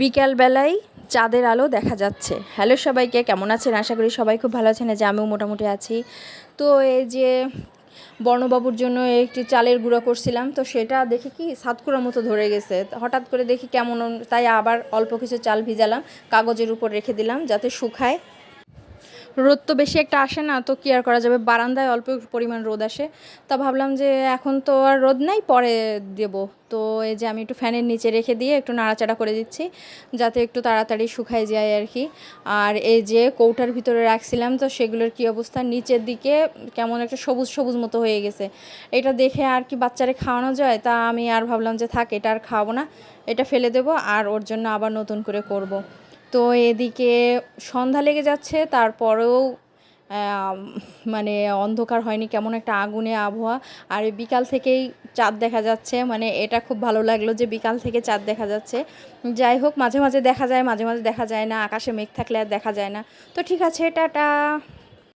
বিকালবেলায় চাঁদের আলো দেখা যাচ্ছে। হ্যালো সবাইকে, কেমন আছেন? আশা করি সবাই খুব ভালো আছেন। যে আমিও মোটামুটি আছি। তো এই যে বর্ণবাবুর জন্য একটি চালের গুঁড়া করছিলাম, তো সেটা দেখে কি সাতকুড়ার মতো ধরে গেছে। হঠাৎ করে দেখি কেমন, তাই আবার অল্প কিছু চাল ভিজালাম, কাগজের উপর রেখে দিলাম যাতে শুকায়। রোদ তো বেশি একটা আসে না, তো কি আর করা যাবে? বারান্দায় অল্প পরিমাণ রোদ আসে। তা ভাবলাম যে এখন তো আর রোদ নাই, পরে দেব। তো এই যে আমি একটু ফ্যানের নিচে রেখে দিয়ে একটু নাড়াচাড়া করে দিচ্ছি, যাতে একটু তাড়াতাড়ি শুকায় যায় আর কি। আর এই যে কৌটার ভিতরে রাখছিলাম, তো সেগুলোর কি অবস্থা? নিচের দিকে কেমন একটা সবুজ সবুজ মতো হয়ে গেছে। এটা দেখে আর কি বাচ্চারে খাওয়ানো যায়? তা আমি আর ভাবলাম যে থাক, এটা আর খাওয়াবো না, এটা ফেলে দেবো, আর ওর জন্য আবার নতুন করে করব। তো এদিকে সন্ধ্যা লেগে যাচ্ছে, তারপরেও মানে অন্ধকার হয়নি, কেমন একটা আগুনে আবহাওয়া। আর বিকাল থেকেই চাঁদ দেখা যাচ্ছে মানে এটা খুব ভালো লাগল যে বিকাল থেকে চাঁদ দেখা যাচ্ছে। যাই হোক, মাঝে মাঝে দেখা যায়, মাঝে মাঝে দেখা যায় না, আকাশে মেঘ থাকলে আর দেখা যায় না। তো ঠিক আছে, টাটা।